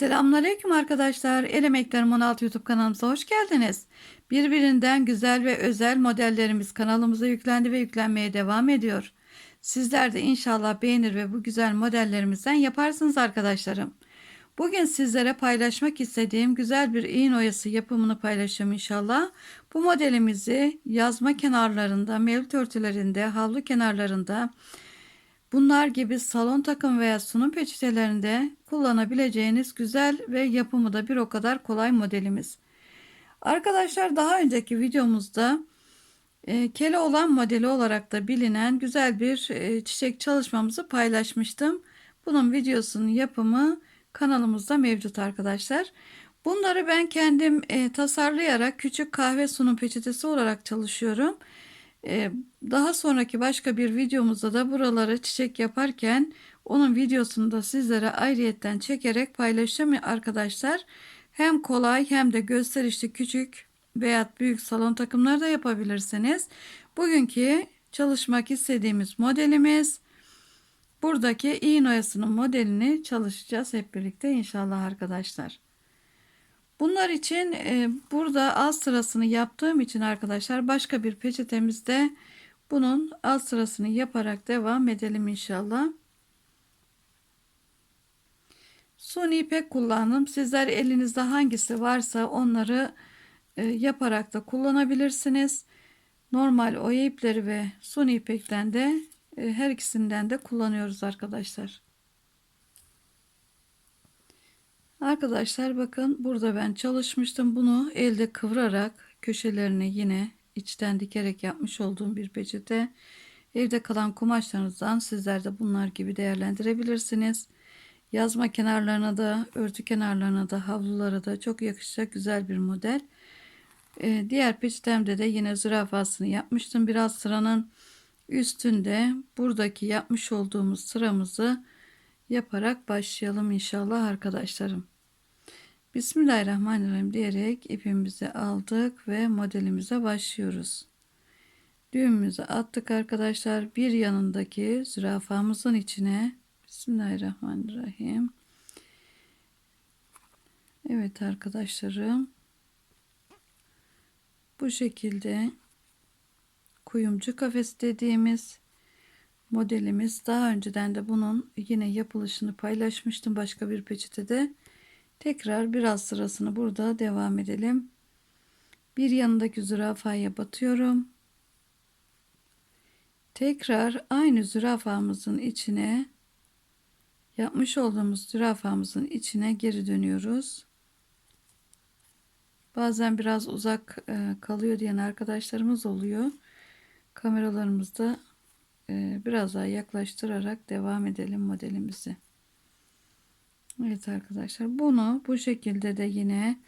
Selamünaleyküm arkadaşlar. El Emeklerim 16 YouTube kanalımıza hoş geldiniz. Birbirinden güzel ve özel modellerimiz kanalımıza yüklendi ve yüklenmeye devam ediyor. Sizler de inşallah beğenir ve bu güzel modellerimizden yaparsınız arkadaşlarım. Bugün sizlere paylaşmak istediğim güzel bir iğne oyası yapımını paylaşacağım inşallah. Bu modelimizi yazma kenarlarında, mevlüt örtülerinde, havlu kenarlarında, Bunlar gibi salon takım veya sunum peçetelerinde kullanabileceğiniz güzel ve yapımı da bir o kadar kolay modelimiz. Arkadaşlar daha önceki videomuzda e, kele olan modeli olarak da bilinen güzel bir e, çiçek çalışmamızı paylaşmıştım. Bunun videosunun yapımı kanalımızda mevcut arkadaşlar. Bunları ben kendim e, tasarlayarak küçük kahve sunum peçetesi olarak çalışıyorum. Ee, daha sonraki başka bir videomuzda da buraları çiçek yaparken onun videosunu da sizlere ayrıyetten çekerek paylaşacağım arkadaşlar. Hem kolay hem de gösterişli küçük veya büyük salon takımları da yapabilirsiniz. Bugünkü çalışmak istediğimiz modelimiz buradaki iğne oyasının modelini çalışacağız hep birlikte inşallah arkadaşlar. Bunlar için e, burada alt sırasını yaptığım için arkadaşlar başka bir peçetemizde bunun alt sırasını yaparak devam edelim inşallah. Suni ipek kullandım. Sizler elinizde hangisi varsa onları e, yaparak da kullanabilirsiniz. Normal oya ipleri ve suni ipekten de e, her ikisinden de kullanıyoruz arkadaşlar. Arkadaşlar bakın burada ben çalışmıştım. Bunu elde kıvırarak köşelerini yine içten dikerek yapmış olduğum bir peçete. Evde kalan kumaşlarınızdan sizler de bunlar gibi değerlendirebilirsiniz. Yazma kenarlarına da, örtü kenarlarına da, havlulara da çok yakışacak güzel bir model. Ee, diğer peçetemde de yine zürafasını yapmıştım. Biraz sıranın üstünde buradaki yapmış olduğumuz sıramızı yaparak başlayalım inşallah arkadaşlarım. Bismillahirrahmanirrahim diyerek ipimizi aldık ve modelimize başlıyoruz. Düğümümüzü attık arkadaşlar. Bir yanındaki zürafamızın içine Bismillahirrahmanirrahim. Evet arkadaşlarım. Bu şekilde kuyumcu kafesi dediğimiz modelimiz. Daha önceden de bunun yine yapılışını paylaşmıştım başka bir peçetede. Tekrar biraz sırasını burada devam edelim. Bir yanındaki zürafaya batıyorum. Tekrar aynı zürafamızın içine yapmış olduğumuz zürafamızın içine geri dönüyoruz. Bazen biraz uzak e, kalıyor diyen arkadaşlarımız oluyor. Kameralarımızda e, biraz daha yaklaştırarak devam edelim modelimizi. Evet arkadaşlar bunu bu şekilde de yine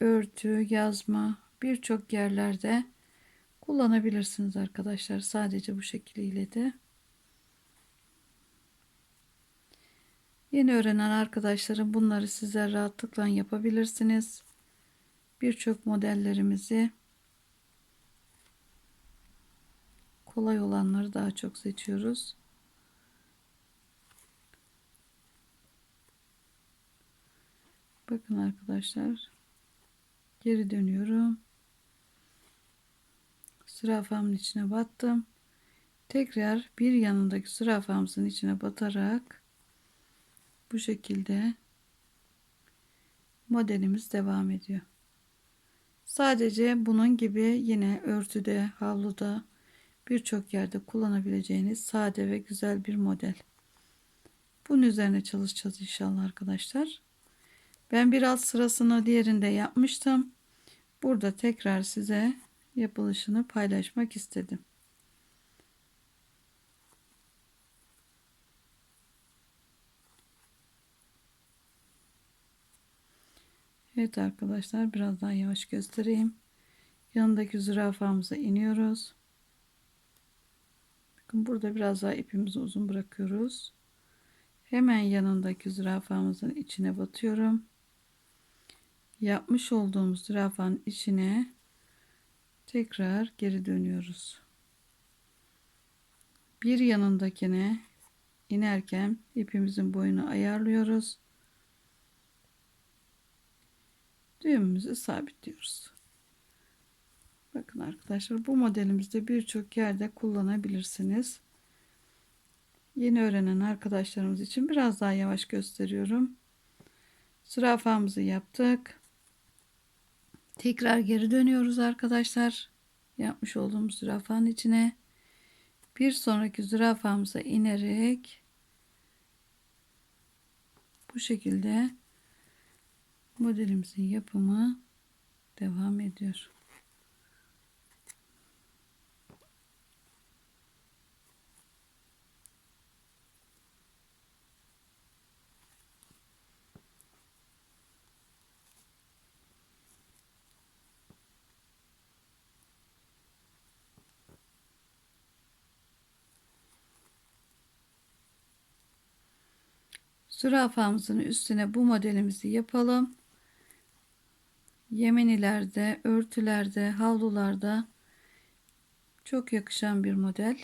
örtü, yazma birçok yerlerde kullanabilirsiniz arkadaşlar. Sadece bu şekliyle de. Yeni öğrenen arkadaşlarım bunları sizler rahatlıkla yapabilirsiniz. Birçok modellerimizi kolay olanları daha çok seçiyoruz. Bakın arkadaşlar. Geri dönüyorum. Zürafamın içine battım. Tekrar bir yanındaki zürafamızın içine batarak bu şekilde modelimiz devam ediyor. Sadece bunun gibi yine örtüde, havluda birçok yerde kullanabileceğiniz sade ve güzel bir model. Bunun üzerine çalışacağız inşallah arkadaşlar. Ben biraz sırasını diğerinde yapmıştım. Burada tekrar size yapılışını paylaşmak istedim. Evet arkadaşlar biraz daha yavaş göstereyim. Yanındaki zürafamıza iniyoruz. Bakın burada biraz daha ipimizi uzun bırakıyoruz. Hemen yanındaki zürafamızın içine batıyorum yapmış olduğumuz zürafanın içine tekrar geri dönüyoruz. Bir yanındakine inerken ipimizin boyunu ayarlıyoruz. düğümümüzü sabitliyoruz. Bakın arkadaşlar bu modelimizde birçok yerde kullanabilirsiniz. Yeni öğrenen arkadaşlarımız için biraz daha yavaş gösteriyorum. Zürafamızı yaptık. Tekrar geri dönüyoruz arkadaşlar. Yapmış olduğumuz zürafanın içine. Bir sonraki zürafamıza inerek bu şekilde modelimizin yapımı devam ediyor. Zürafamızın üstüne bu modelimizi yapalım. Yemenilerde, örtülerde, havlularda çok yakışan bir model.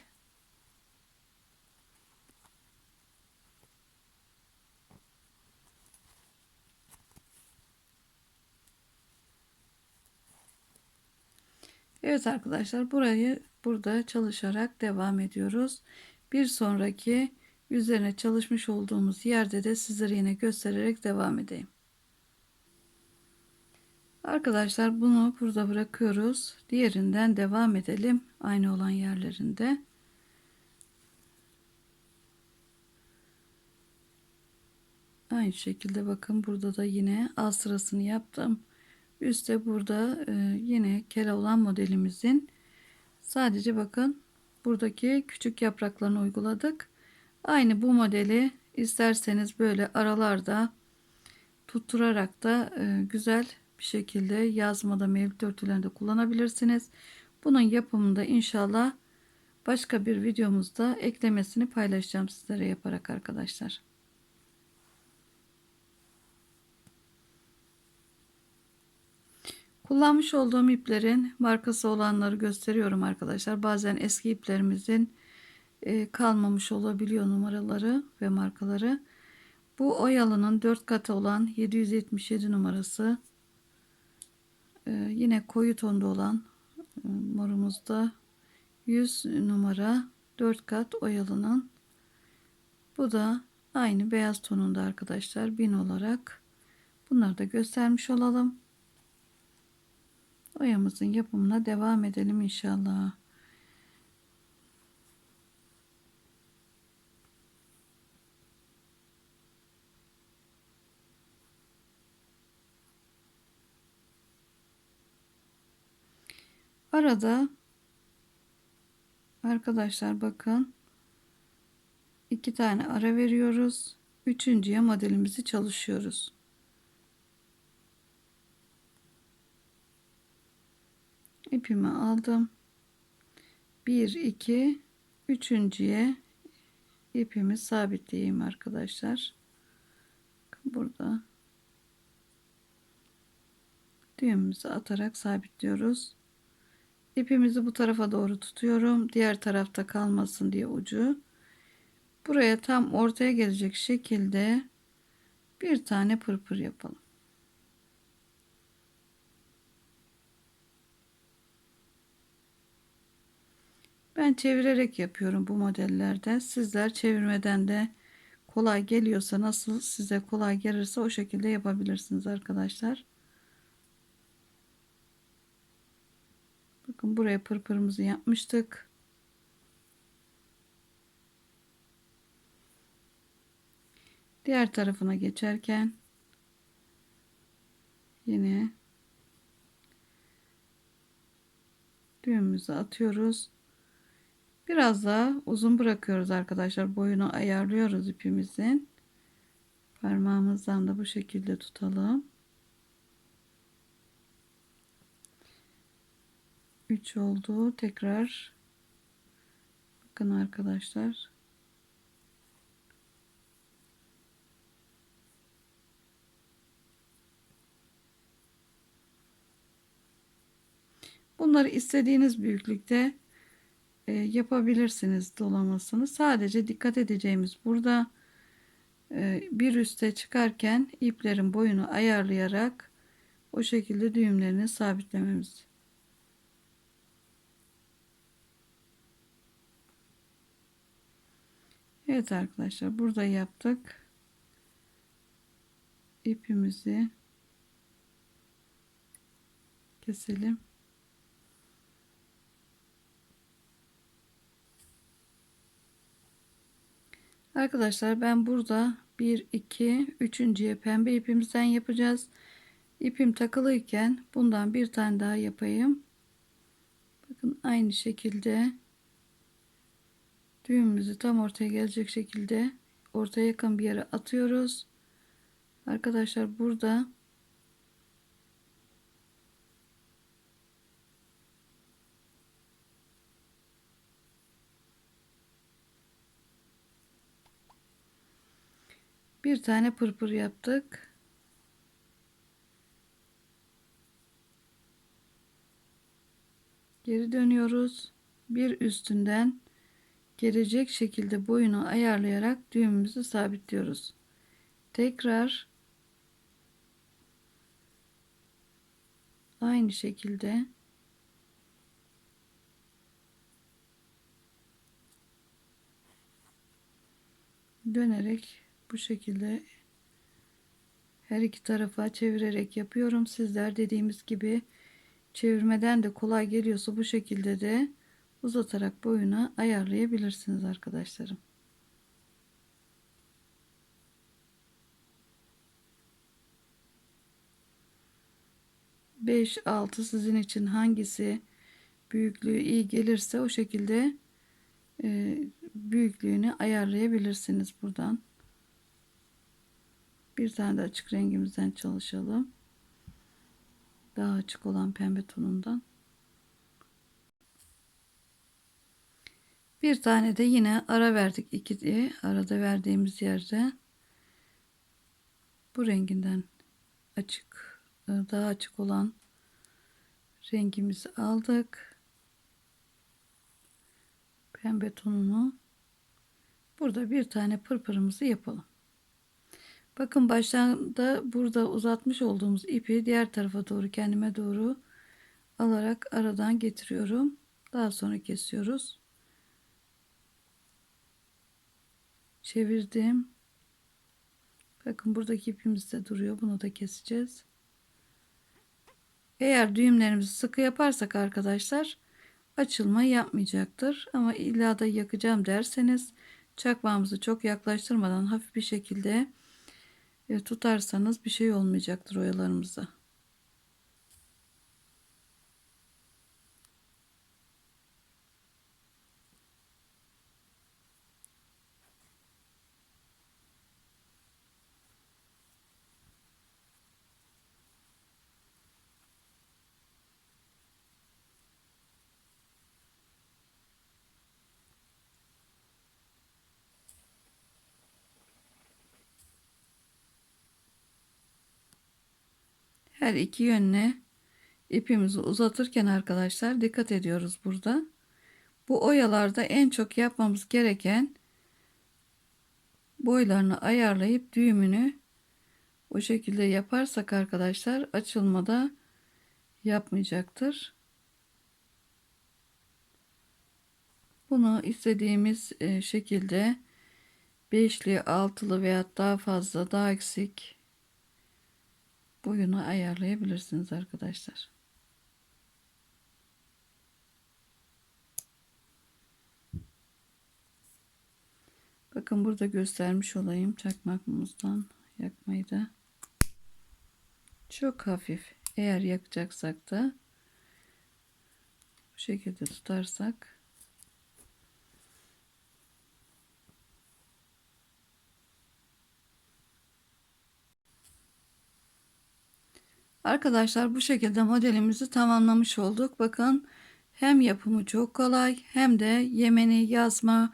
Evet arkadaşlar burayı burada çalışarak devam ediyoruz. Bir sonraki üzerine çalışmış olduğumuz yerde de sizlere yine göstererek devam edeyim. Arkadaşlar bunu burada bırakıyoruz. Diğerinden devam edelim. Aynı olan yerlerinde. Aynı şekilde bakın burada da yine alt sırasını yaptım. Üste burada e, yine kele olan modelimizin sadece bakın buradaki küçük yapraklarını uyguladık. Aynı bu modeli isterseniz böyle aralarda tutturarak da e, güzel bir şekilde yazmada mevcut örtülerinde kullanabilirsiniz. Bunun yapımında inşallah başka bir videomuzda eklemesini paylaşacağım sizlere yaparak arkadaşlar. Kullanmış olduğum iplerin markası olanları gösteriyorum arkadaşlar. Bazen eski iplerimizin kalmamış olabiliyor numaraları ve markaları. Bu oyalının 4 katı olan 777 numarası. E, yine koyu tonda olan e, morumuzda 100 numara 4 kat oyalının. Bu da aynı beyaz tonunda arkadaşlar 1000 olarak. Bunları da göstermiş olalım. Oyamızın yapımına devam edelim inşallah. Arada arkadaşlar bakın iki tane ara veriyoruz. Üçüncüye modelimizi çalışıyoruz. ipimi aldım. 1 2 üçüncüye ipimi sabitleyeyim arkadaşlar. Burada düğümümüzü atarak sabitliyoruz. İpimizi bu tarafa doğru tutuyorum. Diğer tarafta kalmasın diye ucu. Buraya tam ortaya gelecek şekilde bir tane pırpır yapalım. Ben çevirerek yapıyorum bu modellerde. Sizler çevirmeden de kolay geliyorsa nasıl size kolay gelirse o şekilde yapabilirsiniz arkadaşlar. Bakın buraya pırpırımızı yapmıştık. Diğer tarafına geçerken yine düğümümüzü atıyoruz. Biraz daha uzun bırakıyoruz arkadaşlar. Boyunu ayarlıyoruz ipimizin. Parmağımızdan da bu şekilde tutalım. 3 oldu. Tekrar bakın arkadaşlar. Bunları istediğiniz büyüklükte e, yapabilirsiniz dolamasını. Sadece dikkat edeceğimiz burada e, bir üste çıkarken iplerin boyunu ayarlayarak o şekilde düğümlerini sabitlememiz. Evet arkadaşlar burada yaptık. İpimizi keselim. Arkadaşlar ben burada 1 2 üçüncüye pembe ipimizden yapacağız. İpim takılıyken bundan bir tane daha yapayım. Bakın aynı şekilde düğümümüzü tam ortaya gelecek şekilde ortaya yakın bir yere atıyoruz. Arkadaşlar burada bir tane pırpır yaptık. Geri dönüyoruz. Bir üstünden gelecek şekilde boyunu ayarlayarak düğümümüzü sabitliyoruz. Tekrar aynı şekilde dönerek bu şekilde her iki tarafa çevirerek yapıyorum. Sizler dediğimiz gibi çevirmeden de kolay geliyorsa bu şekilde de uzatarak boyuna ayarlayabilirsiniz arkadaşlarım. Beş, altı sizin için hangisi büyüklüğü iyi gelirse o şekilde e, büyüklüğünü ayarlayabilirsiniz buradan. Bir tane de açık rengimizden çalışalım. Daha açık olan pembe tonundan. Bir tane de yine ara verdik iki diye arada verdiğimiz yerde bu renginden açık daha açık olan rengimizi aldık. Pembe tonunu burada bir tane pırpırımızı yapalım. Bakın başlarda burada uzatmış olduğumuz ipi diğer tarafa doğru kendime doğru alarak aradan getiriyorum. Daha sonra kesiyoruz. Çevirdim. Bakın buradaki ipimiz de duruyor. Bunu da keseceğiz. Eğer düğümlerimizi sıkı yaparsak arkadaşlar açılma yapmayacaktır. Ama illa da yakacağım derseniz çakmağımızı çok yaklaştırmadan hafif bir şekilde e, tutarsanız bir şey olmayacaktır oyalarımıza. Her iki yönüne ipimizi uzatırken arkadaşlar dikkat ediyoruz burada. Bu oyalarda en çok yapmamız gereken boylarını ayarlayıp düğümünü o şekilde yaparsak arkadaşlar açılmada yapmayacaktır. Bunu istediğimiz e, şekilde beşli, altılı veya daha fazla, daha eksik boyunu ayarlayabilirsiniz arkadaşlar. Bakın burada göstermiş olayım çakmakımızdan yakmayı da. Çok hafif. Eğer yakacaksak da bu şekilde tutarsak Arkadaşlar bu şekilde modelimizi tamamlamış olduk. Bakın hem yapımı çok kolay hem de yemeni yazma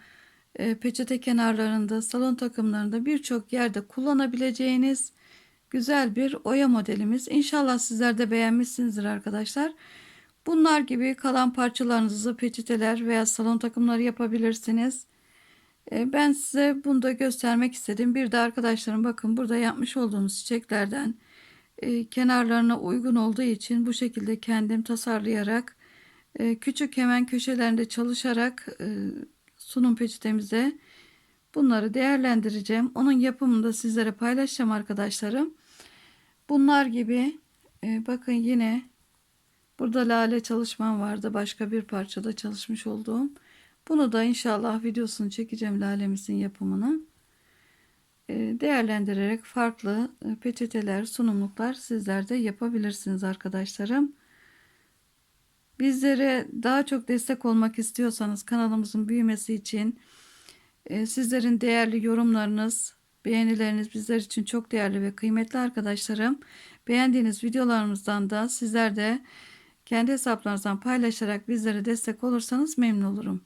e, peçete kenarlarında salon takımlarında birçok yerde kullanabileceğiniz güzel bir oya modelimiz. İnşallah sizler de beğenmişsinizdir arkadaşlar. Bunlar gibi kalan parçalarınızı peçeteler veya salon takımları yapabilirsiniz. E, ben size bunu da göstermek istedim. Bir de arkadaşlarım bakın burada yapmış olduğumuz çiçeklerden e, kenarlarına uygun olduğu için bu şekilde kendim tasarlayarak e, küçük hemen köşelerinde çalışarak e, sunum peçetemize bunları değerlendireceğim. Onun yapımını da sizlere paylaşacağım arkadaşlarım. Bunlar gibi e, bakın yine burada lale çalışmam vardı. Başka bir parçada çalışmış olduğum. Bunu da inşallah videosunu çekeceğim lalemizin yapımını. E, değerlendirerek farklı e, peçeteler, sunumluklar sizler de yapabilirsiniz arkadaşlarım. Bizlere daha çok destek olmak istiyorsanız kanalımızın büyümesi için e, sizlerin değerli yorumlarınız, beğenileriniz bizler için çok değerli ve kıymetli arkadaşlarım. Beğendiğiniz videolarımızdan da sizler de kendi hesaplarınızdan paylaşarak bizlere destek olursanız memnun olurum.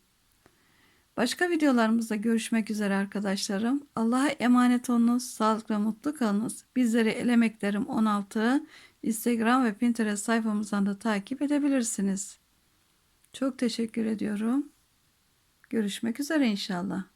Başka videolarımızda görüşmek üzere arkadaşlarım. Allah'a emanet olunuz. Sağlıkla mutlu kalınız. Bizleri Elemeklerim 16 Instagram ve Pinterest sayfamızdan da takip edebilirsiniz. Çok teşekkür ediyorum. Görüşmek üzere inşallah.